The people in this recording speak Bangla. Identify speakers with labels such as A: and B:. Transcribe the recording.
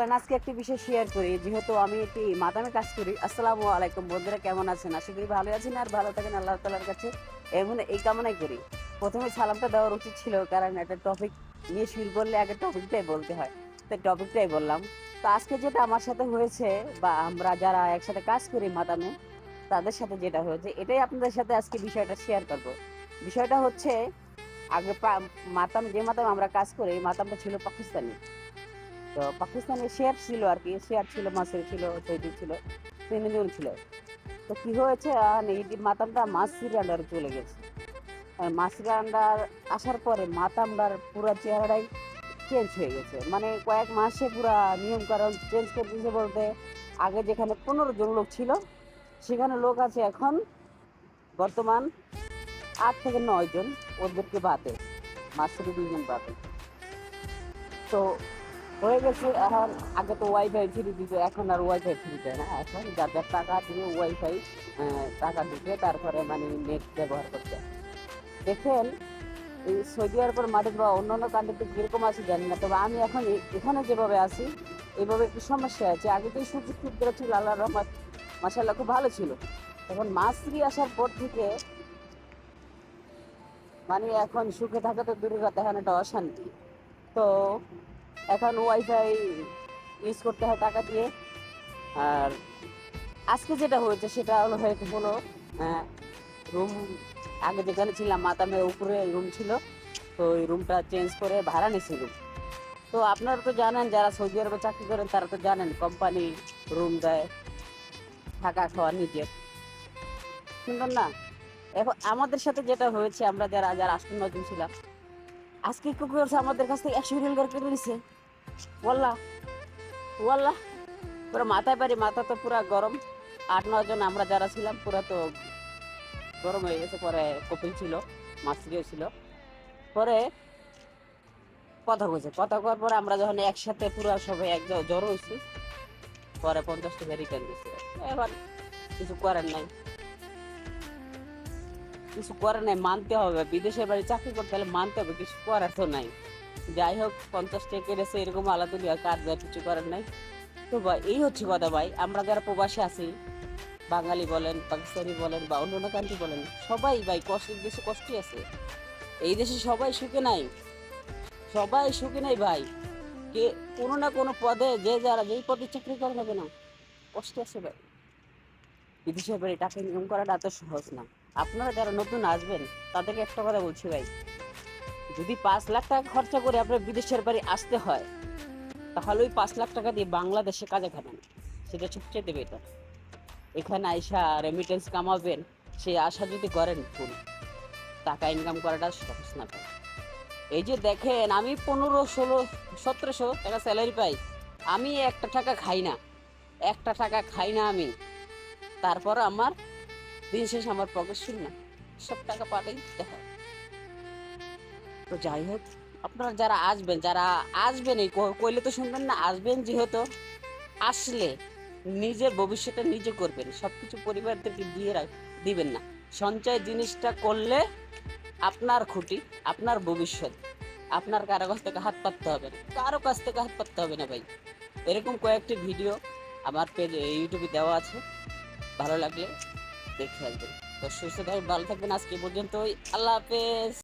A: চলেন আজকে একটি বিষয় শেয়ার করি। যেহেতু আমি একটি মাদামে কাজ করি, আসসালামু আলাইকুম। বন্ধুরা, কেমন আছেন? আশা করি ভালো আছেন আর ভালো থাকেন। আল্লাহ তালার কাছে এমন এই কামনাই করি। প্রথমে সালামটা দেওয়ার উচিত ছিল, কারণ একটা টপিক নিয়ে শুরু করলে আগে টপিকটাই বলতে হয়। তো টপিকটাই বললাম। তো আজকে যেটা আমার সাথে হয়েছে, বা আমরা যারা একসাথে কাজ করি মাদামে, তাদের সাথে যেটা হয়েছে, এটাই আপনাদের সাথে আজকে বিষয়টা শেয়ার করব। বিষয়টা হচ্ছে, আগে মাতাম যে মাতাম আমরা কাজ করি মাতামটা ছিল পাকিস্তানি। তো পাকিস্তানি শেয়ার ছিল আর কি শেয়ার ছিল মাসের ছিল চৈতি ছিল, তিনজন ছিল। তো কি হয়েছে এই মাতামটা মাসির আন্ডারে চলে গেছে। আর আন্ডার আসার পরে মাতামটার পুরো চেহারাটাই চেঞ্জ হয়ে গেছে। মানে কয়েক মাসে পুরা নিয়ম কারণ চেঞ্জ করে দিয়েছে বলতে, আগে যেখানে পনেরো জন লোক ছিল, সেখানে লোক আছে এখন বর্তমান আট থেকে নয় জন। ওদেরকে বাদে মাসের দুইজন বাদে। তো হয়ে গেছে, এখন আগে তো ওয়াইফাই ফ্রি দিত এখন আর ওয়াইফাই ফ্রি দেয় না। এখন যার যার টাকা দিয়ে ওয়াইফাই টাকা ঢুকে তারপরে মানে নেট ব্যবহার করতে দেখেন, এই সৌদি আরবের মাঠে বা অন্যান্য কান্ট্রিতে কীরকম আছে জানি না, তবে আমি এখন এখানে যেভাবে আছি এইভাবে একটু সমস্যা আছে। আগে তো সুযোগ সুবিধা ছিল আল্লাহ রহমত মাসাল্লাহ খুব ভালো ছিল। এখন মাসরি আসার পর থেকে মানে এখন সুখে থাকা তো দূরের কথা, এখন একটা অশান্তি। তো এখন ওয়াইফাই ইউজ করতে হয় টাকা দিয়ে। আর আজকে যেটা হয়েছে সেটা হলো হয়তো হলো রুম আগে যেখানে ছিলাম মাতামের উপরে রুম ছিল, তো ওই রুমটা চেঞ্জ করে ভাড়া নিয়েছি রুম তো আপনারা তো জানেন, যারা সৌদি আরবে চাকরি করেন তারা তো জানেন কোম্পানি রুম দেয়, থাকা খাওয়া নিজের। সুন্দর না? এখন আমাদের সাথে যেটা হয়েছে, আমরা যারা যারা আষ্ট নজন ছিলাম, আজকে কি করেছে আমাদের কাছ থেকে একশো রিল করে কেটে নিছে। বললা বললা পুরো মাথায় পারি, মাথা তো পুরো গরম। আট, নয় জন আমরা যারা ছিলাম, পুরো তো গরম হয়ে গেছে, পরে কপিল ছিল মাছরিও ছিল। পরে কথা কইছে, কথা কওয়ার পরে আমরা যখন একসাথে পুরো সবাই এক জড়ো হয়েছি পরে পঞ্চাশ টাকা রিটার্ন দিচ্ছে এবার কিছু করার নাই। কিছু করার নাই, মানতে হবে। বিদেশের বাড়ি চাকরি করতে হলে মানতে হবে, কিছু করার তো নাই। যাই হোক, পঞ্চাশ টাকা কেটেছে, এরকম আলাদা আর কাজ দেওয়ার কিছু করার নাই। তো ভাই, এই হচ্ছে কথা ভাই, আমরা যারা প্রবাসী আছি, বাঙালি বলেন, পাকিস্তানি বলেন বা অন্য কান্ট্রি বলেন, সবাই ভাই কষ্ট দেশে কষ্টই আছে। এই দেশে সবাই সুখে নাই। সবাই সুখে নাই ভাই। কে, কোনো না কোনো পদে যে যারা, যেই পদে চাকরি করে নেবে না কষ্ট আছে ভাই। বিদেশের বাড়ি টাকা ইনকাম করাটা এত সহজ না। আপনারা যারা নতুন আসবেন, তাদেরকে একটা কথা বলছি ভাই। যদি পাঁচ লাখ টাকা খরচা করে আপনার বিদেশের বাড়ি আসতে হয়, তাহলে ওই পাঁচ লাখ টাকা দিয়ে বাংলাদেশে কাজে খাবেন সেটা সবচেয়ে বেটার এখানে আইসা রেমিটেন্স কামাবেন, সেই আশা যদি করেন ফুল টাকা ইনকাম করাটা সহজ না এই যে দেখেন, আমি পনেরো, ষোলো, সতেরোশো টাকা স্যালারি পাই। আমি একটা টাকা খাই না। একটা টাকা খাই না আমি। তারপর আমার দিন শেষ আমার পকেট শূন্য সব টাকা পাঠাই দিতে হয় তো যাই হোক, আপনারা যারা আসবেন যারা আসবেন, এই কইলে তো শুনবেন না, আসবেন যেহেতু আসলে নিজের ভবিষ্যতে নিজে করবেন সব কিছু পরিবারদেরকে দিয়ে রাখ দিবেন না। সঞ্চয় জিনিসটা করলে আপনার খুঁটি, আপনার ভবিষ্যৎ, আপনার কারও কাছ থেকে হাত পাততে হবে না। কারও কাছ থেকে হাত পাততে হবে না ভাই। এরকম কয়েকটি ভিডিও আমার পেজ ইউটিউবে দেওয়া আছে। ভালো লাগলে দেখে আসবেন। তো সুস্থ থাকবেন ভালো থাকবেন। আজকে পর্যন্ত পর্যন্তই। আল্লাহ হাফেজ।